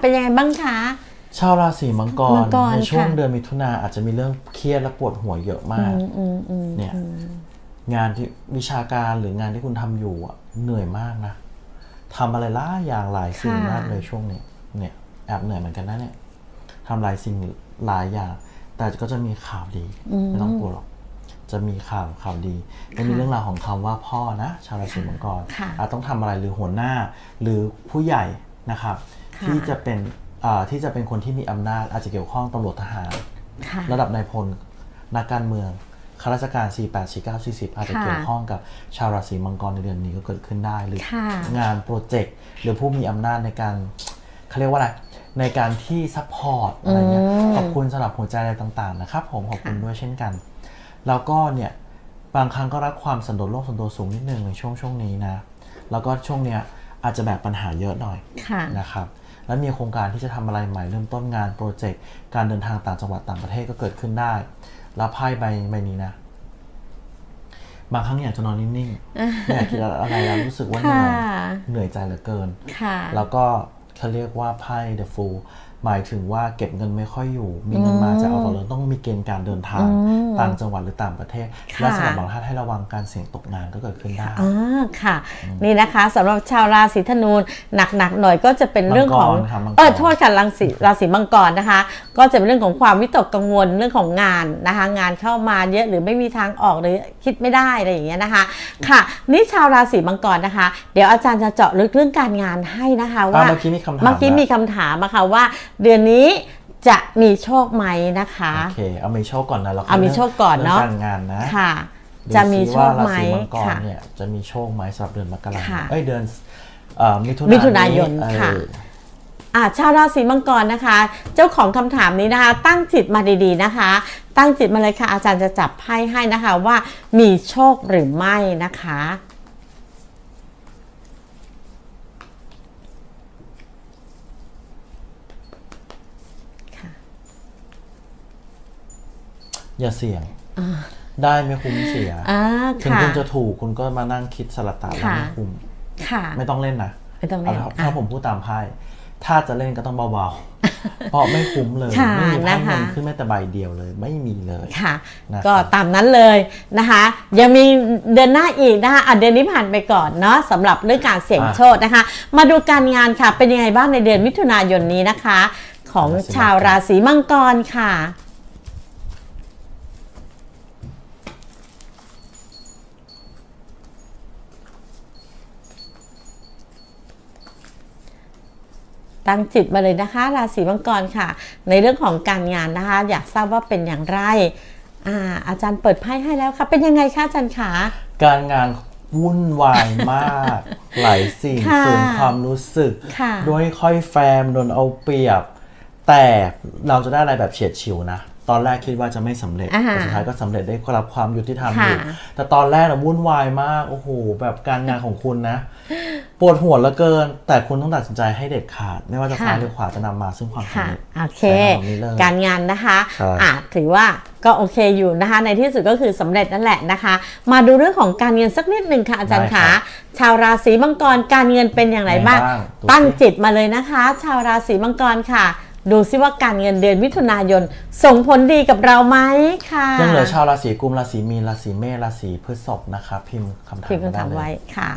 เป็นยังไงบ้างคะ ชาวราศีมังกร มังกรในช่วงค่ะ เดือนมิถุนาอาจจะมีเรื่องเครียดและปวดหัวเยอะมาก อืมอืมเนี่ย งานที่วิชาการหรืองานที่คุณทำอยู่อะเหนื่อยมากนะทำอะไรหลายอย่างหลายสิ่งค่ะมากเลยช่วงนี้เนี่ยแอบเหนื่อยเหมือนกันนะเนี่ยทำหลายสิ่งหลายอย่าง แต่ก็จะมีข่าวดีไม่ต้องกลัวหรอกจะมีข่าวข่าวดีจะมีเรื่องราวของคำว่าพ่อนะ ชาวราศีมังกรค่ะ อาจต้องทำอะไรหรือหัวหน้า หรือผู้ใหญ่ นะครับค่ะที่จะเป็นอ่าที่จะเป็นคนที่มีอำนาจอาจจะเกี่ยวข้องตำรวจทหารค่ะระดับนายพลนักการเมืองข้าราชการ 48 49 40 อาจจะค่ะเกี่ยวข้องกับชาวราศีมังกรในเดือนนี้ก็เกิดขึ้นได้ หรือค่ะงานโปรเจกต์หรือผู้มีอำนาจในการเขาเรียกว่าอะไรในการที่ซัพพอร์ตอะไรเงี้ยอืมขอบคุณสำหรับหัวใจอะไรต่าง ๆ นะครับ ผมขอบคุณด้วยเช่นกัน แล้วก็เนี่ยบางครั้งก็รักความสันโดษโลกสันโดษสูงนิดนึงในช่วงช่วงนี้นะ แล้วก็ช่วงเนี้ย อาจจะแบกปัญหาเยอะหน่อยค่ะนะครับแล้วมีโครงการที่จะทำอะไรใหม่เริ่มต้นงานโปรเจกต์การเดินทางต่างจังหวัดต่างประเทศก็เกิดขึ้นได้แล้วไพ่ใบใบนี้นะ บางครั้งอยากจะนอนนิ่งๆไม่อยากคิดอะไรแล้วรู้สึกว่าเหนื่อยค่ะเหนื่อยใจเหลือเกินค่ะแล้วก็เขาเรียกว่าไพ่ The Fool หมายถึงว่าเก็บเงินไม่ค่อยอยู่ มีเงินมาจะเอาต่อเลยต้องมีเกณฑ์การเดินทางต่างจังหวัดหรือต่างประเทศค่ะและสำหรับบางท่านให้ระวังการเสี่ยงตกงานก็เกิดขึ้นได้อ่าค่ะ นี่นะคะสำหรับชาวราศีธนูหนักๆหน่อยก็จะเป็นเรื่องของมังกรครับมังกรเออโทษค่ะราศีราศีมังกรนะคะ ก็จะเป็นเรื่องของความวิตกกังวลเรื่องของงานนะคะ งานเข้ามาเยอะหรือไม่มีทางออกหรือคิดไม่ได้อะไรอย่างเงี้ยนะคะ ค่ะ นี่ชาวราศีมังกรนะคะ เดี๋ยวอาจารย์จะเจาะลึกเรื่องการงานให้นะคะอะว่าเมื่อกี้มีคำถามเมื่อกี้แล้วมีคำถามอะค่ะว่าเดือนนี้จะมีโชคไหมนะคะโอเคเอามีโชคก่อนนะแล้วค่ยเอามีโชคก่อนเนอะรื่องการงานนะค่ะดูจะมีซิโชว่าคไหมราศีมังกรค่ะเนี่ยจะมีโชคไหมสำหรับเดือนมกราคค่ะมเอ้ยเดือนเอ่อมิถุนายนมิถุนายนเออค่ะอ่าชาวราศีมังกรนะคะ เจ้าของคำถามนี้นะคะ ตั้งจิตมาดีๆนะคะ ตั้งจิตมาเลยค่ะอาจารย์จะจับไพ่ให้นะคะว่ามีโชคหรือไม่นะคะค่ะ อย่าเสี่ยงได้ไม่คุ้มเสียอ่าถึงค่ะคุณจะถูกคุณก็มานั่งคิดสลัดตาแล้วค่ะไม่คุ้มค่ะไม่ต้องเล่นนะไม่ต้องเล่นาถ้าอะถ้าผมพูดตามไพ่ถ้าจะเล่นก็ต้องเบาๆ เพราะไม่คุ้มเลยค่ะไม่มีไพ่นะคะเงินขึ้นแม้แต่ใบเดียวเลย ไม่มีเลยค่ะนะครับก็ตามนั้นเลยนะคะ ยังมีเดือนหน้าอีกนะคะอะเดือนนี้ผ่านไปก่อนเนาะสำหรับเรื่องการเสี่ยงโชคนะคะ มาดูการงานค่ะ เป็นยังไงบ้างในเดือนมิถุนายนนี้นะคะ ของชาวราศีมังกรค่ะ ตั้งจิตมาเลยนะคะ ราศีมังกรค่ะ ในเรื่องของการงานนะคะ อยากทราบว่าเป็นอย่างไรอ่าอาจารย์เปิดไพ่ให้แล้วค่ะเป็นยังไงคะอาจารย์ขาการงานวุ่นวายมาก หลายสิ่งค่ะส่วนความรู้สึกค่ะด้วยค่อยแฟมโดนเอาเปรียบ แต่เราจะได้อะไรแบบเฉียดฉิวนะ ตอนแรกคิดว่าจะไม่สำเร็จอ่าแต่สุดท้ายก็สำเร็จได้รับความยุติธรรมอค่ะยู่แต่ตอนแรกนะวุ่นวายมากโอ้โหแบบการงานของคุณนะ ปวดหัวเหลือเกิน แต่คุณต้องตัดสินใจให้เด็ดขาด ไม่ว่าจะซ้ายหรือขวาจะนำมาซึ่งความค่ะสำเร็จโอเคใช้คำนี้เลยการงานนะคะใช่อะถือว่าก็โอเคอยู่นะคะ ในที่สุดก็คือสำเร็จนั่นแหละนะคะ มาดูเรื่องของการเงินสักนิดหนึ่งค่ะอาจารย์ได้ครัขาบชาวราศีมังกรการเงินเป็นอย่างไรบ้างไงบ้างดูสิตั้งจิตมาเลยนะคะ ชาวราศีมังกรค่ะดูซิว่าการเงินเดือนมิถุนายน ส่งผลดีกับเราไหมค่ะยังเหลือชาวราศีกุมราศีมีนราศีเมษราศีพฤษภนะครับพิมพ์คำถามพิมพ์มาคำได้ถามเลไว้ยค่ะ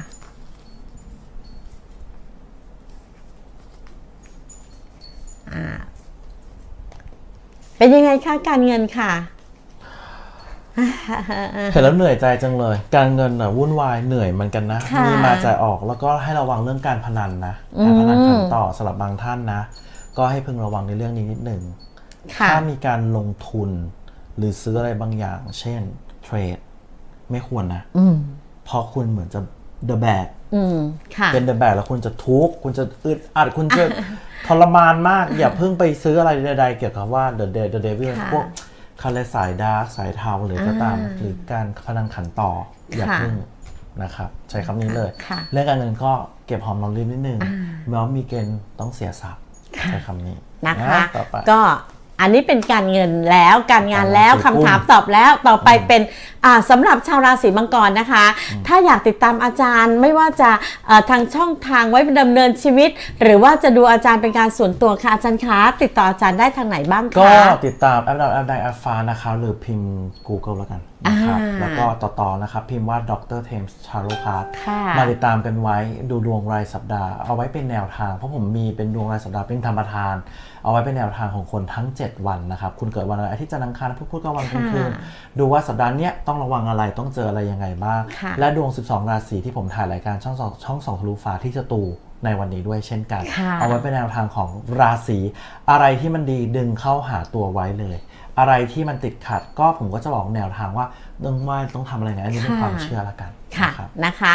อ่า เป็นยังไงคะการเงินค่ะเห็นแล้วเหนื่อยใจจังเลย การเงินอะวุ่นวายเหนื่อยเหมือนกันนะค่ะมีมาจ่ายออกแล้วก็ให้ระวังเรื่องการพนันนะการพนันขันต่อสำหรับบางท่านนะ ก็ให้พึงระวังในเรื่องนี้นิดหนึ่งค่ะถ้ามีการลงทุน หรือซื้ออะไรบางอย่าง เช่นเทรดไม่ควรนะอืมเพราะคุณเหมือนจะ the bag อืมค่ะเป็น the bag แล้วคุณจะทุกข์คุณจะอึดอัดคุณจะ ทรมานมาก อย่าเพิ่งไปซื้ออะไรใดๆเกี่ยวกับว่า the the the devil ค่ะพวกคาเลสายดาร์กสายเทาหรือก็ตามอ่าหรือการพนันขันต่อ อย่าค่ะเพิ่งนะครับใช้คำนี้เลยค่ะเรื่องการเงินก็เก็บหอมรอมริบนิดนึงแม้ว่ามีเกณฑ์ต้องเสียทรัพย์ใช้คำนี้นะคะต่อไปก็ อันนี้เป็นการเงินแล้วการงานแล้วราศีคำกุมถามตอบแล้วต่อไปเป็นอ่าสำหรับชาวราศีมังกรนะคะ ถ้าอยากติดตามอาจารย์ไม่ว่าจะเอ่อทางช่องทางไว้ดำเนินชีวิต หรือว่าจะดูอาจารย์เป็นการส่วนตัวค่ะอาจารย์คะติดต่ออาจารย์ได้ทางไหนบ้างก็คะ ติดตามแอปดาวแอปไดแอปฟ้านะครับหรือพิมพ์ Google แล้วกันนะครับอ่าแล้วก็ต่อๆนะครับ พิมพ์ว่าดรเทมส์ชาโรคาร์ค่ะมาติดตามกันไว้ดูดวงรายสัปดาห์เอาไว้เป็นแนวทาง เพราะผมมีเป็นดวงรายสัปดาห์เป็นธรรมทาน เอาไว้เป็นแนวทางของคนทั้ง 7 วันนะครับ คุณเกิดวันอะไรอาทิตย์จันทร์อังคารพุธพุธก็วันพุธคืนดูว่าสัปดาห์เนี้ยต้องระวังอะไรต้องเจออะไรยังไงบ้างค่ะและดวง 12 ราศีที่ผมถ่ายรายการช่องสองช่องสองทะลุฟ้าที่สตูในวันนี้ด้วยเช่นกันค่ะเอาไว้เป็นแนวทางของราศีอะไรที่มันดีดึงเข้าหาตัวไว้เลย อะไรที่มันติดขัดก็ผมก็จะบอกแนวทางว่าต้องว่าต้องทำอะไรนะอันนี้เป็นความเชื่อละกันค่ะนะครับนะคะ